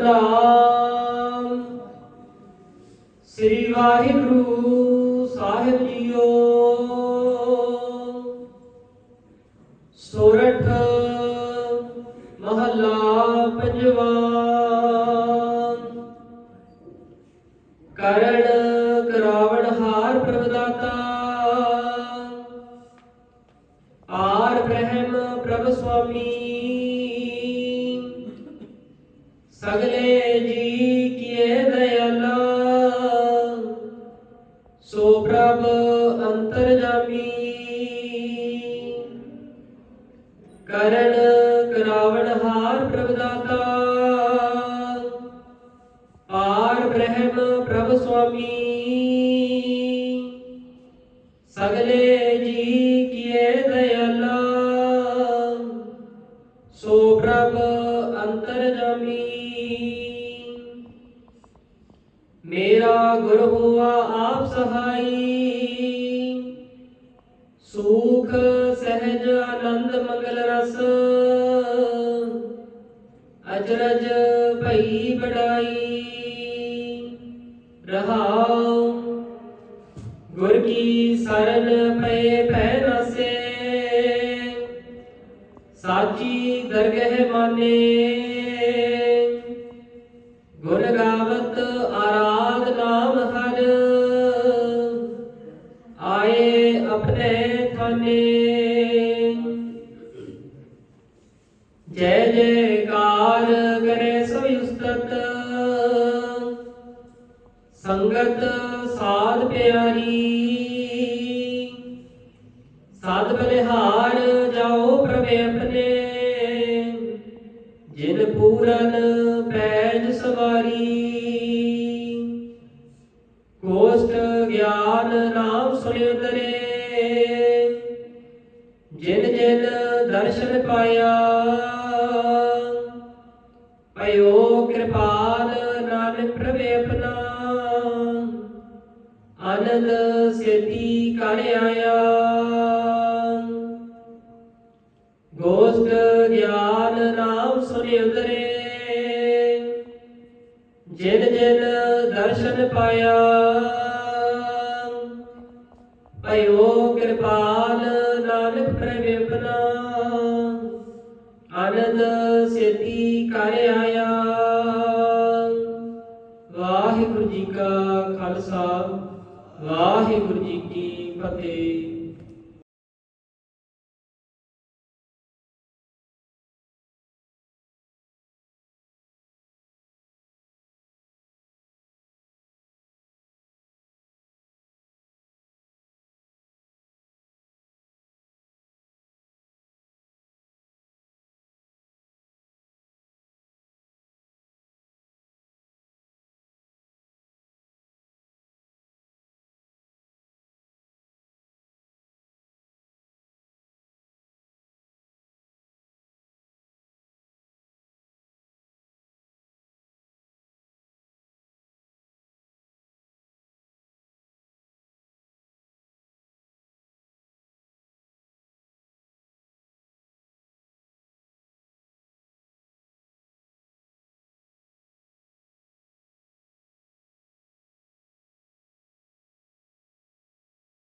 ਸਤਨਾਮ। ਸ੍ਰੀ ਵਾਹਿਗੁਰੂ ਸਾਹਿਬ ਜੀਓ। ਸੋਰਠ ਮਹੱਲਾ ਪੰਜਵਾ। ਕਰਣ ਕਰਾਵਣ ਹਾਰ ਪ੍ਰਭਦਾਤਾ ਆਰ ਬ੍ਰਹਮ ਪ੍ਰਭ ਸੁਆਮੀ। ਸਗਲੇ ਜੀ ਕੀਏ ਦਇਆਲਾ, ਸੋ ਪ੍ਰਭ ਅੰਤਰਜਾਮੀ। ਕਰਨ ਕਰਾਵਣ ਹਾਰ ਪ੍ਰਭ ਦਾਤਾ ਆਰ ਬ੍ਰਹਮ ਪ੍ਰਭ ਸੁਆਮੀ। ਸਗਲੇ ਅੰਤਰ ਅੰਤਰਜਾਮੀ ਮੇਰਾ ਗੁਰ ਹੋਆ ਆਪ ਸਹਾਈ। ਸੂਖ, ਸਹਿਜ, ਆਨੰਦ, ਮੰਗਲ ਰਸ। ਅਚਰਜ ਭਈ ਬੜਾਈ ਰਹਾਉ, ਗੁਰ ਕੀ ਸਰਨ ਪਏ ਪੈ ਰਸੇ ਸਾਚੀ ਦਰਗਹਿ ਮਾਨੇ। ਗੁਣ ਗਾਵਤ ਆਰਾਧ ਨਾਮ ਹਰ ਆਏ ਆਪਣੇ ਥਾਨੇ। ਜੈ ਜੈਕਾਰ ਕਰੇ ਸੋ ਉਸਤਤ। ਸੰਗਤ ਸਾਧ ਪਿਆਰੀ। ਸਾਧ ਬਲਿਹਾਰ ਜਾਓ ਪ੍ਰਭ ਆਪਣੇ ਜਿਨ ਪੂਰਨ ਪੈਜ ਸਵਾਰੀ। ਕੋਸ਼ਟ ਗਿਆਨ ਨਾਮ ਸੁਣਿ ਉਤਰੇ। ਜਿਨ ਜਿਨ ਦਰਸ਼ਨ ਪਾਇਆ। ਪਇਓ ਕਿਰਪਾਲ ਨਾਨਕ ਪ੍ਰਭ ਆਪਣਾ। ਆਨੰਦ ਸੇਤੀ ਕਰ ਆਇਆ। ਗਿਆਨ ਨਾਮ ਸੁਨਿ ਉਤਰੇ। ਜਿਨ ਜਿਨ ਦਰਸ਼ਨ ਪਾਇਆ, ਭਇਓ ਕਿਰਪਾਲ ਨਾਨਕ ਪ੍ਰਵੇਪਨਾ। ਆਪਣਾ ਆਨੰਦ ਸੇਤੀ ਕਰ ਆਇਆ। ਵਾਹਿਗੁਰੂ ਜੀ ਕਾ ਖਾਲਸਾ, ਵਾਹਿਗੁਰੂ ਜੀ ਕੀ ਫਤਿਹ।